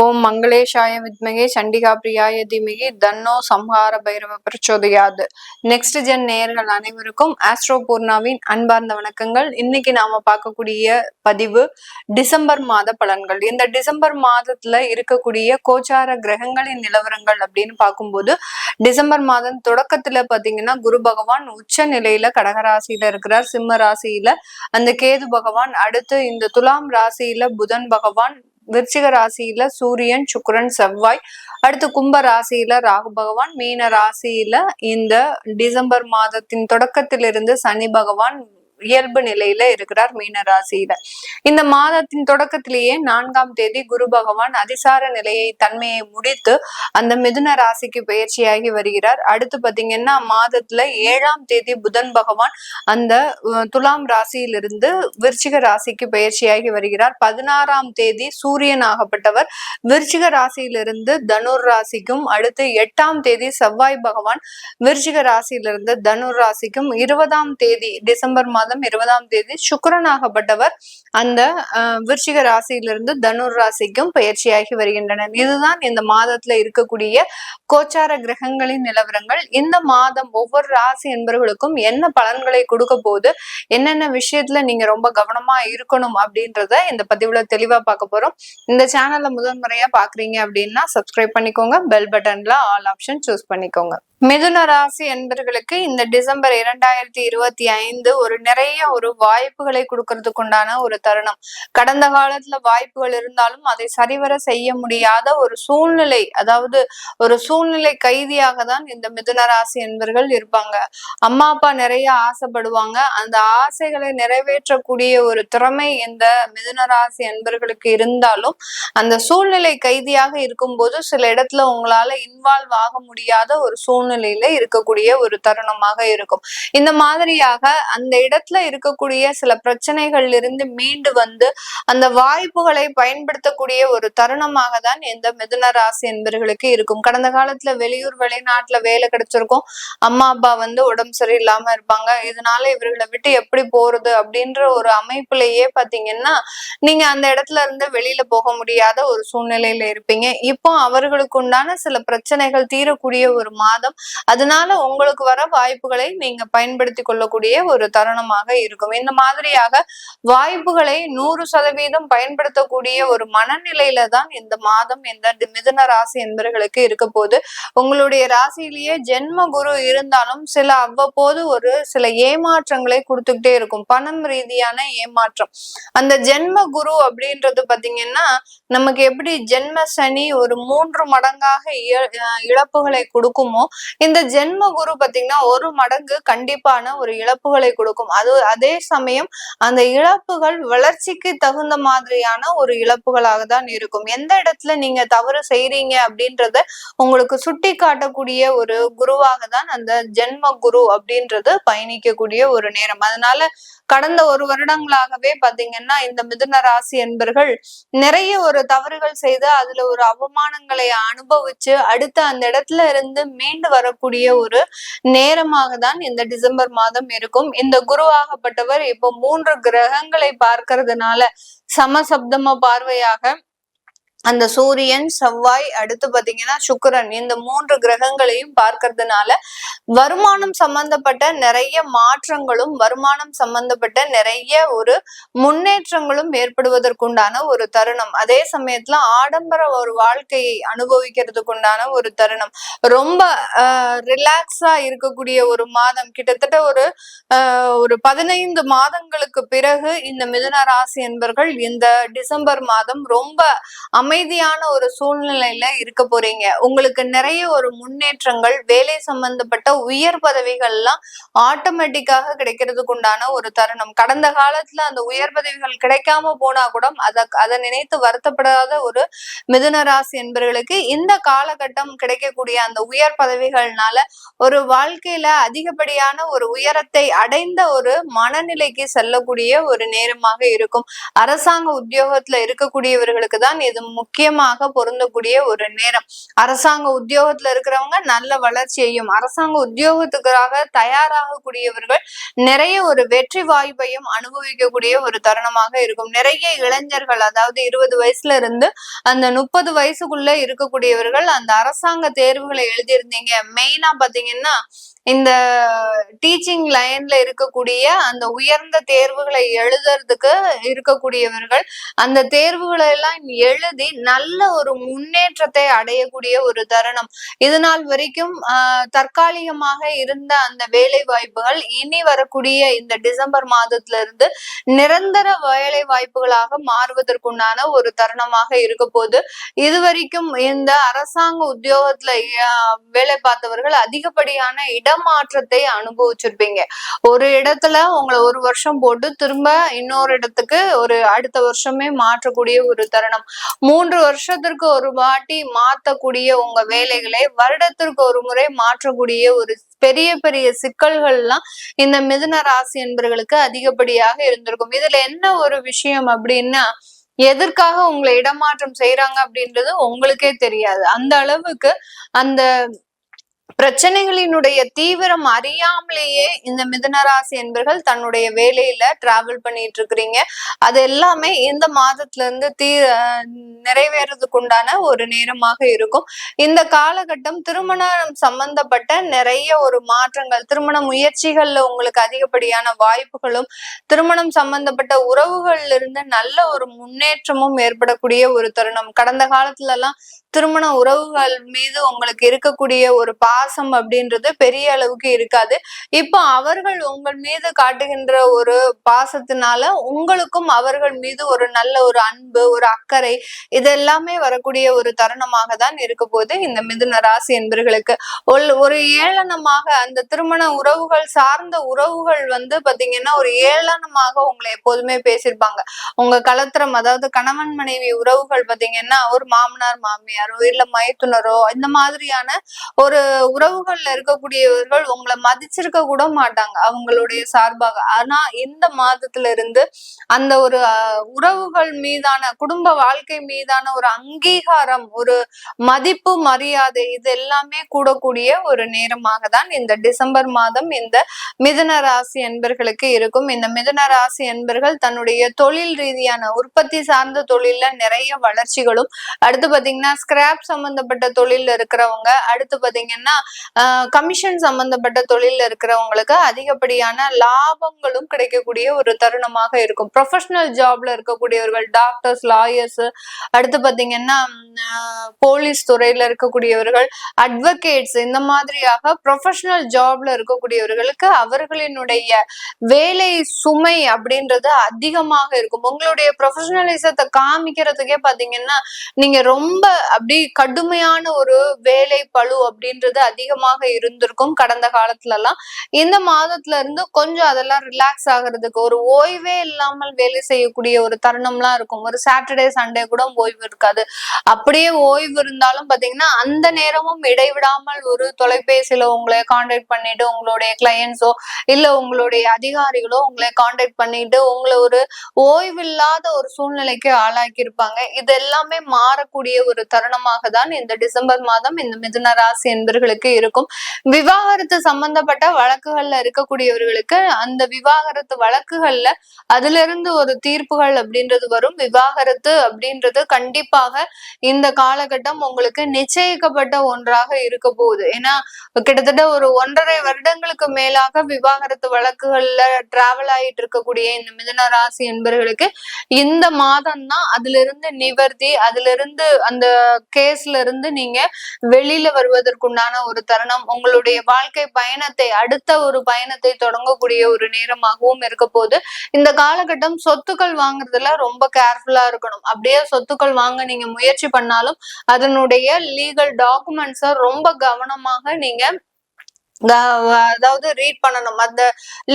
ஓம் மங்களேஷாய வித்மகே சண்டிகா பிரியாய தீமகி தன்னோ சம்ஹார பைரவ பிரச்சோதையாது. நெக்ஸ்ட் ஜென் நேயர்கள் அனைவருக்கும் ஆஸ்ட்ரோ பூர்ணாவின் அன்பார்ந்த வணக்கங்கள். இன்னைக்கு நாம பார்க்கக்கூடிய பதிவு டிசம்பர் மாத பலன்கள். இந்த டிசம்பர் மாதத்துல இருக்கக்கூடிய கோச்சார கிரகங்களின் நிலவரங்கள் அப்படின்னு பார்க்கும்போது டிசம்பர் மாதம் தொடக்கத்துல பாத்தீங்கன்னா குரு பகவான் உச்ச நிலையில கடகராசியில இருக்கிறார். சிம்ம ராசியில அந்த கேது பகவான் அடுத்து இந்த துலாம் ராசியில புதன் பகவான் விருச்சிக ராசியில சூரியன் சுக்கரன் செவ்வாய். அடுத்து கும்ப ராசியில ராகு பகவான் மீன ராசியில இந்த டிசம்பர் மாதத்தின் தொடக்கத்திலிருந்து சனி பகவான் இயல்பு நிலையில இருக்கிறார் மீன ராசியில இந்த மாதத்தின் தொடக்கத்திலேயே நான்காம் தேதி குரு பகவான் அதிசார நிலையை தன்மையை முடித்து அந்த மிதுன ராசிக்கு பயிற்சியாகி வருகிறார். அடுத்து பாத்தீங்கன்னா மாதத்துல ஏழாம் தேதி புதன் பகவான் அந்த துலாம் ராசியிலிருந்து விருச்சிக ராசிக்கு பயிற்சியாகி வருகிறார். பதினாறாம் தேதி சூரியன் ஆகப்பட்டவர். விருச்சிக ராசியிலிருந்து தனுர் ராசிக்கும் அடுத்து எட்டாம் தேதி செவ்வாய் பகவான் விருச்சிக ராசியிலிருந்து தனுர் ராசிக்கும் இருபதாம் தேதி டிசம்பர் மாதம் மாதம் இருபதாம் தேதி சுக்கரனாகப்பட்டவர் அந்த விருச்சிக ராசியிலிருந்து தனுர் ராசிக்கும் பயிற்சியாகி வருகின்றனர். இதுதான் இந்த மாதத்துல இருக்கக்கூடிய கோச்சார கிரகங்களின் நிலவரங்கள். இந்த மாதம் ஒவ்வொரு ராசி என்பவர்களுக்கும் என்ன பலன்களை கொடுக்க போது என்னென்ன விஷயத்துல நீங்க ரொம்ப கவனமா இருக்கணும் அப்படின்றத இந்த பதிவுல தெளிவா பார்க்க போறோம். இந்த சேனல்ல முதன்முறையா பாக்குறீங்க அப்படின்னா சப்ஸ்கிரைப் பண்ணிக்கோங்க. பெல் பட்டன்ல ஆல் ஆப்ஷன் சூஸ் பண்ணிக்கோங்க. மிதுன ராசி என்பர்களுக்கு இந்த டிசம்பர் இரண்டாயிரத்தி இருபத்தி ஐந்து ஒரு நிறைய ஒரு வாய்ப்புகளை கொடுக்கறதுக்கு உண்டான ஒரு தருணம். கடந்த காலத்துல வாய்ப்புகள் இருந்தாலும் அதை சரிவர செய்ய முடியாத ஒரு சூழ்நிலை அதாவது ஒரு சூழ்நிலை கைதியாக தான் இந்த மிதுன ராசி என்பர்கள் இருப்பாங்க. அம்மா அப்பா நிறைய ஆசைப்படுவாங்க. அந்த ஆசைகளை நிறைவேற்றக்கூடிய ஒரு திறமை இந்த மிதுன ராசி என்பர்களுக்கு இருந்தாலும் அந்த சூழ்நிலை கைதியாக இருக்கும்போது சில இடத்துல உங்களால இன்வால்வ் ஆக முடியாத ஒரு சூழ்நிலை சூழ்நிலையில இருக்கக்கூடிய ஒரு தருணமாக இருக்கும். இந்த மாதிரியாக அந்த இடத்துல இருக்கக்கூடிய சில பிரச்சனைகள்ல இருந்து மீண்டு வந்து அந்த வாய்ப்புகளை பயன்படுத்தக்கூடிய ஒரு தருணமாக தான் இந்த மிதுன ராசி என்பர்களுக்கு இருக்கும். கடந்த காலத்துல வெளியூர் வெளிநாட்டுல வேலை கிடைச்சிருக்கும். அம்மா அப்பா வந்து உடம்பு சரியில்லாம இருப்பாங்க. இதனால இவர்களை விட்டு எப்படி போறது அப்படின்ற ஒரு அமைப்புலயே பாத்தீங்கன்னா நீங்க அந்த இடத்துல இருந்து வெளியில போக முடியாத ஒரு சூழ்நிலையில இருப்பீங்க. இப்போ அவர்களுக்கு உண்டான சில பிரச்சனைகள் தீரக்கூடிய ஒரு மாதம் அதனால உங்களுக்கு வர வாய்ப்புகளை நீங்க பயன்படுத்தி கொள்ளக்கூடிய ஒரு தருணமாக இருக்கும். இந்த மாதிரியாக வாய்ப்புகளை நூறு சதவீதம் பயன்படுத்தக்கூடிய ஒரு மனநிலையில தான் இந்த மாதம் இந்த மிதுன ராசி என்பவர்களுக்கு இருக்க போது உங்களுடைய ராசியிலேயே ஜென்ம குரு இருந்தாலும் சில அவ்வப்போது ஒரு சில ஏமாற்றங்களை கொடுத்துக்கிட்டே இருக்கும். பணம் ரீதியான ஏமாற்றம். அந்த ஜென்ம குரு அப்படின்றது பாத்தீங்கன்னா நமக்கு எப்படி ஜென்ம சனி ஒரு மூன்று மடங்காக இழப்புகளை கொடுக்குமோ இந்த ஜென்ம குரு பாத்தீங்கன்னா ஒரு மடங்கு கண்டிப்பான ஒரு இழப்புகளை கொடுக்கும். அது அதே சமயம் அந்த இழப்புகள் வளர்ச்சிக்கு தகுந்த மாதிரியான ஒரு இழப்புகளாக தான் இருக்கும். எந்த இடத்துல நீங்க தவறு செய்றீங்க அப்படின்றத உங்களுக்கு சுட்டி காட்டக்கூடிய ஒரு குருவாக தான் அந்த ஜென்ம குரு அப்படின்றது பயணிக்கக்கூடிய ஒரு நேரம். அதனால கடந்த ஒரு வருடங்களாகவே பாத்தீங்கன்னா இந்த மிதுன ராசி என்பர்கள் நிறைய ஒரு தவறுகள் செய்து அதுல ஒரு அவமானங்களை அனுபவிச்சு அடுத்து அந்த இடத்துல இருந்து மீண்டு வரக்கூடிய ஒரு நேரமாக தான் இந்த டிசம்பர் மாதம் இருக்கும். இந்த குருவாகப்பட்டவர் இப்போ மூன்று கிரகங்களை பார்க்கறதுனால சமசப்தம பார்வையாக அந்த சூரியன் செவ்வாய் அடுத்து பாத்தீங்கன்னா சுக்கரன். இந்த மூன்று கிரகங்களையும் பார்க்கறதுனால வருமானம் சம்பந்தப்பட்ட நிறைய மாற்றங்களும் வருமானம் சம்பந்தப்பட்ட நிறைய ஒரு முன்னேற்றங்களும் ஏற்படுவதற்குண்டான ஒரு தருணம். அதே சமயத்துல ஆடம்பர ஒரு வாழ்க்கையை அனுபவிக்கிறதுக்குண்டான ஒரு தருணம். ரொம்ப ரிலாக்ஸா இருக்கக்கூடிய ஒரு மாதம். கிட்டத்தட்ட ஒரு ஒரு பதினைந்து மாதங்களுக்கு பிறகு இந்த மிதுன ராசி என்பர்கள் இந்த டிசம்பர் மாதம் ரொம்ப அமை அமைதியான ஒரு சூழ்நிலையில இருக்க போறீங்க. உங்களுக்கு நிறைய ஒரு முன்னேற்றங்கள் வேலை சம்பந்தப்பட்ட உயர் பதவிகள் எல்லாம் ஆட்டோமேட்டிக்காக கிடைக்கிறதுக்கு உண்டான ஒரு தருணம். கடந்த காலத்துல அந்த உயர் பதவிகள் கிடைக்காம போனா கூட அதை அதை நினைத்து வருத்தப்படாத ஒரு மிதுன ராசி என்பவர்களுக்கு இந்த காலகட்டம் கிடைக்கக்கூடிய அந்த உயர் பதவிகள்னால ஒரு வாழ்க்கையில அதிகப்படியான ஒரு உயரத்தை அடைந்த ஒரு மனநிலைக்கு செல்லக்கூடிய ஒரு நேரமாக இருக்கும். அரசாங்க உத்தியோகத்துல இருக்கக்கூடியவர்களுக்கு தான் இது முக்கியமாக பொருந்தக்கூடிய ஒரு நேரம். அரசாங்க உத்தியோகத்துல இருக்கிறவங்க நல்ல வளர்ச்சியையும் அரசாங்க உத்தியோகத்துக்காக தயாராகக்கூடியவர்கள் நிறைய ஒரு வெற்றி வாய்ப்பையும் அனுபவிக்கக்கூடிய ஒரு தருணமாக இருக்கும். நிறைய இளைஞர்கள் அதாவது இருபது வயசுல இருந்து அந்த முப்பது வயசுக்குள்ள இருக்கக்கூடியவர்கள் அந்த அரசாங்க தேர்வுகளை எழுதியிருந்தீங்க. மெயினா பாத்தீங்கன்னா இந்த டீச்சிங் லைன்ல இருக்கக்கூடிய அந்த உயர்ந்த தேர்வுகளை எழுதுறதுக்கு இருக்கக்கூடியவர்கள் அந்த தேர்வுகளை எல்லாம் எழுதி நல்ல ஒரு முன்னேற்றத்தை அடையக்கூடிய ஒரு தருணம். இது நாள் வரைக்கும் ஆஹ் தற்காலிகமாக இருந்த அந்த வேலை வாய்ப்புகள் இனி வரக்கூடிய இந்த டிசம்பர் மாதத்துல இருந்து நிரந்தர வேலை வாய்ப்புகளாக மாறுவதற்குண்டான ஒரு தருணமாக இருக்க போது இதுவரைக்கும் இந்த அரசாங்க உத்தியோகத்துல வேலை பார்த்தவர்கள் அதிகப்படியான இடமாற்றத்தை அனுபவிச்சிருப்பீங்க. ஒரு இடத்துல உங்களை ஒரு வருஷம் போட்டு திரும்ப இன்னொரு இடத்துக்கு ஒரு அடுத்த வருஷமே மாற்றக்கூடிய ஒரு தருணம். மூன்று வருஷத்திற்கு ஒரு வாட்டி மாத்தக்கூடிய உங்க வேலைகளை வருடத்திற்கு ஒரு முறை மாற்றக்கூடிய ஒரு பெரிய பெரிய சிக்கல்கள்லாம் இந்த மிதுன ராசி என்பவர்களுக்கு அதிகப்படியாக இருந்திருக்கும். இதுல என்ன ஒரு விஷயம் அப்படின்னா எதற்காக உங்களை இடமாற்றம் செய்யறாங்க அப்படின்றது உங்களுக்கே தெரியாது. அந்த அளவுக்கு அந்த பிரச்சனைகளினுடைய தீவிரம் அறியாமலேயே இந்த மிதனராசி என்பர்கள் தன்னுடைய வேலையில டிராவல் பண்ணிட்டு இருக்கிறீங்க அது எல்லாமே இந்த மாதத்துல இருந்து தீ நிறைவேறதுக்கு உண்டான ஒரு நேரமாக இருக்கும். இந்த காலகட்டம் திருமணம் சம்பந்தப்பட்ட நிறைய ஒரு மாற்றங்கள் திருமண முயற்சிகள்ல உங்களுக்கு அதிகப்படியான வாய்ப்புகளும் திருமணம் சம்பந்தப்பட்ட உறவுகள்ல இருந்து நல்ல ஒரு முன்னேற்றமும் ஏற்படக்கூடிய ஒரு தருணம். கடந்த காலத்துல எல்லாம் திருமண உறவுகள் மீது உங்களுக்கு இருக்கக்கூடிய ஒரு பாசம் அப்படின்றது பெரிய அளவுக்கு இருக்காது. இப்போ அவர்கள் உங்கள் மீது காட்டுகின்ற ஒரு பாசத்தினால உங்களுக்கும் அவர்கள் மீது ஒரு நல்ல ஒரு அன்பு ஒரு அக்கறை இது எல்லாமே வரக்கூடிய ஒரு தருணமாக தான் இருக்க போது இந்த மிதுன ராசி என்பர்களுக்கு. ஒரு ஏளனமாக அந்த திருமண உறவுகள் சார்ந்த உறவுகள் வந்து பாத்தீங்கன்னா ஒரு ஏளனமாக உங்களை எப்போதுமே பேசியிருப்பாங்க. உங்க கலத்திரம் அதாவது கணவன் மனைவி உறவுகள் பாத்தீங்கன்னா ஒரு மாமனார் மாமியார் மாமியாரோ இல்ல மைத்துனரோ இந்த மாதிரியான ஒரு உறவுகள்ல இருக்கக்கூடியவர்கள் உங்களை மதிச்சிருக்க கூட மாட்டாங்க அவங்களுடைய சார்பாக. ஆனா இந்த மாதத்துல இருந்து அந்த ஒரு உறவுகள் மீதான குடும்ப வாழ்க்கை மீதான ஒரு அங்கீகாரம் ஒரு மதிப்பு மரியாதை இது எல்லாமே கூடக்கூடிய ஒரு நேரமாக தான் இந்த டிசம்பர் மாதம் இந்த மிதுன ராசி என்பர்களுக்கு இருக்கும். இந்த மிதுன ராசி என்பர்கள் தன்னுடைய தொழில் ரீதியான உற்பத்தி சார்ந்த தொழில்ல நிறைய வளர்ச்சிகளும் அடுத்து பாத்தீங்கன்னா ஸ்கிராப் சம்பந்தப்பட்ட தொழில் இருக்கிறவங்க அடுத்து பாத்தீங்கன்னா கமிஷன் சம்பந்தப்பட்ட தொழில் இருக்கிறவங்களுக்கு அதிகப்படியான லாபங்களும் கிடைக்கக்கூடிய ஒரு தருணமாக இருக்கும். ப்ரொஃபஷனல் ஜாப்ல இருக்கக்கூடியவர்கள் டாக்டர்ஸ் லாயர்ஸ் அடுத்து பாத்தீங்கன்னா போலீஸ் துறையில இருக்கக்கூடியவர்கள் அட்வொகேட்ஸ் இந்த மாதிரியாக ப்ரொஃபஷனல் ஜாப்ல இருக்கக்கூடியவர்களுக்கு அவர்களினுடைய வேலை சுமை அப்படின்றது அதிகமாக இருக்கும். உங்களுடைய ப்ரொஃபஷனலிசத்தை காமிக்கிறதுக்கே பாத்தீங்கன்னா நீங்க ரொம்ப அப்படி கடுமையான ஒரு வேலை பழு அப்படின்றது அதிகமாக இருந்திருக்கும் கடந்த காலத்துல எல்லாம் இந்த மாதத்துல இருந்து கொஞ்சம் அதெல்லாம் ரிலாக்ஸ் ஆகுறதுக்கு ஒரு ஓய்வே இல்லாமல் வேலை செய்யக்கூடிய ஒரு தருணம்லாம் இருக்கும். ஒரு சாட்டர்டே சண்டே கூட ஓய்வு இருக்காது. அப்படியே ஓய்வு இருந்தாலும் பாத்தீங்கன்னா அந்த நேரமும் இடைவிடாமல் ஒரு தொலைபேசியில உங்களை கான்டாக்ட் பண்ணிட்டு உங்களுடைய கிளையன்ஸோ இல்ல உங்களுடைய அதிகாரிகளோ உங்களை கான்டாக்ட் பண்ணிட்டு உங்களை ஒரு ஓய்வில்லாத ஒரு சூழ்நிலைக்கு ஆளாக்கி இருப்பாங்க இது எல்லாமே மாறக்கூடிய ஒரு தருணம் காரணமாக தான் இந்த டிசம்பர் மாதம் இந்த மிதுன ராசி என்பர்களுக்கு இருக்கும். விவாகரத்து சம்பந்தப்பட்ட வழக்குகள்ல இருக்கக்கூடியவர்களுக்கு அந்த விவாகரத்து வழக்குகள்ல அதுல இருந்து ஒரு தீர்ப்புகள் அப்படின்றது வரும். விவாகரத்து அப்படின்றது கண்டிப்பாக இந்த காலகட்டம் உங்களுக்கு நிச்சயிக்கப்பட்ட ஒன்றாக இருக்க போகுது. ஏன்னா கிட்டத்தட்ட ஒரு ஒன்றரை வருடங்களுக்கு மேலாக விவாகரத்து வழக்குகள்ல டிராவல் ஆயிட்டு இருக்கக்கூடிய இந்த மிதுன ராசி என்பர்களுக்கு இந்த மாதம் தான் அதுல இருந்து நிவர்த்தி அதுல இருந்து அந்த கேஸ்ல இருந்து நீங்க வெளியில வருவதற்குண்டான ஒரு தருணம் உங்களுடைய வாழ்க்கை பயணத்தை அடுத்த ஒரு பயணத்தை தொடங்கக்கூடிய ஒரு நேரமாகவும் இருக்க போது இந்த காலகட்டம் சொத்துக்கள் வாங்குறதுல ரொம்ப கேர்ஃபுல்லா இருக்கணும். அப்படியே சொத்துக்கள் வாங்க நீங்க முயற்சி பண்ணாலும் அதனுடைய லீகல் டாக்குமெண்ட்ஸை ரொம்ப கவனமாக நீங்க அதாவது ரீட் பண்ணணும். அந்த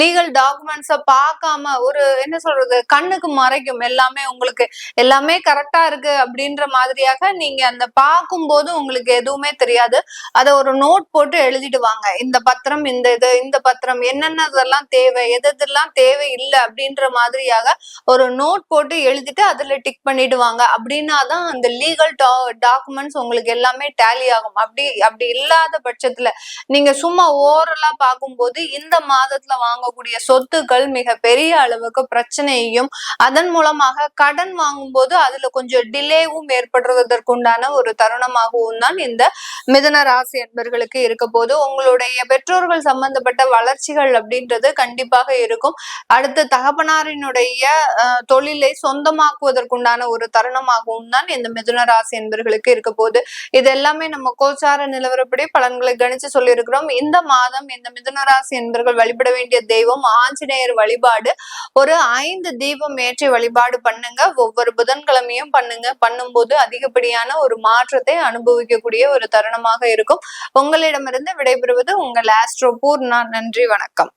லீகல் டாக்குமெண்ட்ஸ பார்க்காம ஒரு என்ன சொல்றது கண்ணுக்கு மறைக்கும். எல்லாமே உங்களுக்கு எல்லாமே கரெக்டா இருக்கு அப்படின்ற மாதிரியாக நீங்க அந்த பார்க்கும்போது உங்களுக்கு எதுவுமே தெரியாது. அத ஒரு நோட் போட்டு எழுதிட்டு வாங்க. இந்த பத்திரம் இந்த இது இந்த பத்திரம் என்னென்னதெல்லாம் தேவை எது எதெல்லாம் தேவை இல்லை அப்படின்ற மாதிரியாக ஒரு நோட் போட்டு எழுதிட்டு அதுல டிக் பண்ணிட்டு வாங்க. அப்படின்னா தான் அந்த லீகல் டாக்குமெண்ட்ஸ் உங்களுக்கு எல்லாமே டேலி ஆகும். அப்படி அப்படி இல்லாத பட்சத்துல நீங்க சும்மா ஓரலா பார்க்கும்போது இந்த மாதத்துல வாங்கக்கூடிய சொத்துக்கள் மிக பெரிய அளவுக்கு பிரச்சனையையும் அதன் மூலமாக கடன் வாங்கும்போது அதுல கொஞ்சம் டிலேவும் ஏற்படுறதற்குண்டான ஒரு தருணமாகவும் தான் இந்த மிதன ராசி என்பர்களுக்கு இருக்க போது உங்களுடைய பெற்றோர்கள் சம்பந்தப்பட்ட வளர்ச்சிகள் அப்படின்றது கண்டிப்பாக இருக்கும். அடுத்து தகப்பனாரினுடைய தொழிலை சொந்தமாக்குவதற்குண்டான ஒரு தருணமாகவும் தான் இந்த மிதுன ராசி என்பர்களுக்கு இருக்க போகுது. இது எல்லாமே நம்ம கோச்சார நிலவரப்படி பலன்களை கணிச்சு சொல்லியிருக்கிறோம். இந்த மாதம் இந்த மிதுனராசி என்பர்கள் வழிபட வேண்டிய தெய்வம் ஆஞ்சநேயர் வழிபாடு. ஒரு ஐந்து தீபம் ஏற்றி வழிபாடு பண்ணுங்க. ஒவ்வொரு புதன்கிழமையும் பண்ணுங்க. பண்ணும்போது அதிகப்படியான ஒரு மாற்றத்தை அனுபவிக்கக்கூடிய ஒரு தருணமாக இருக்கும். உங்களிடமிருந்து விடைபெறுவது உங்கள் ஆஸ்ட்ரோ பூர்ணா. நன்றி வணக்கம்.